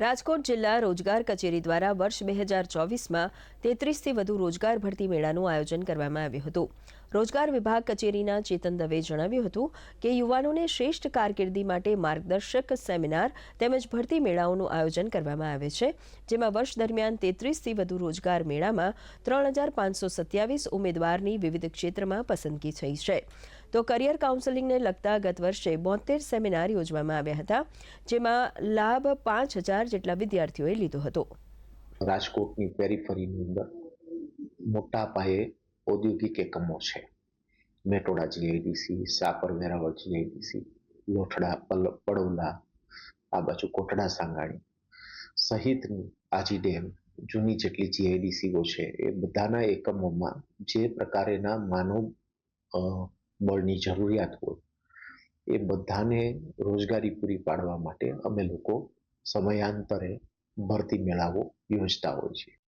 રાજકોટ જિલ્લા રોજગાર કચેરી દ્વારા વર્ષ બે હજાર ચોવીસમાં તેત્રીસથી વધુ રોજગાર ભરતી મેળાનું આયોજન કરવામાં આવ્યું હતું. રોજગાર વિભાગ કચેરીના ચેતન દવે જણાવ્યું હતું કે યુવાનોને શ્રેષ્ઠ કારકિર્દી માટે માર્ગદર્શક સેમિનાર તેમજ ભરતી મેળાઓનું આયોજન કરવામાં આવે છે, જેમાં વર્ષ દરમિયાન તેત્રીસથી વધુ રોજગાર મેળામાં ત્રણ હજાર પાંચસો સત્યાવીસ ઉમેદવારની વિવિધ ક્ષેત્રમાં પસંદગી થઈ છે. તો કરિયર કાઉન્સેલિંગને લગતા ગત વર્ષે બોતેર સેમિનાર યોજવામાં આવ્યા હતા, જેમાં લાભ પાંચ હજાર જેટલા વિદ્યાર્થીઓએ લીધો હતો. રાજકોટની પેરીફરીની અંદર મોટા પાયે ઔદ્યોગિક એકમો છે. મેટોડા જીઆઈડીસી સાપર વેરાવળ જીઆઈડીસી લોઠડા પડોલા આ બાજુ કોટડા, સાંગાણી સહિતની આજી ડેમ જૂની જેટલી જીઆઈડીસીઓ છે, એ બધાના એકમોમાં જે પ્રકારેના માનવ બળની જરૂરિયાત હોય. એ બધાને રોજગારી પૂરી પાડવા માટે અમે લોકો સમયાંતરે ભરતી મેળાઓ યોજતા હોય છે.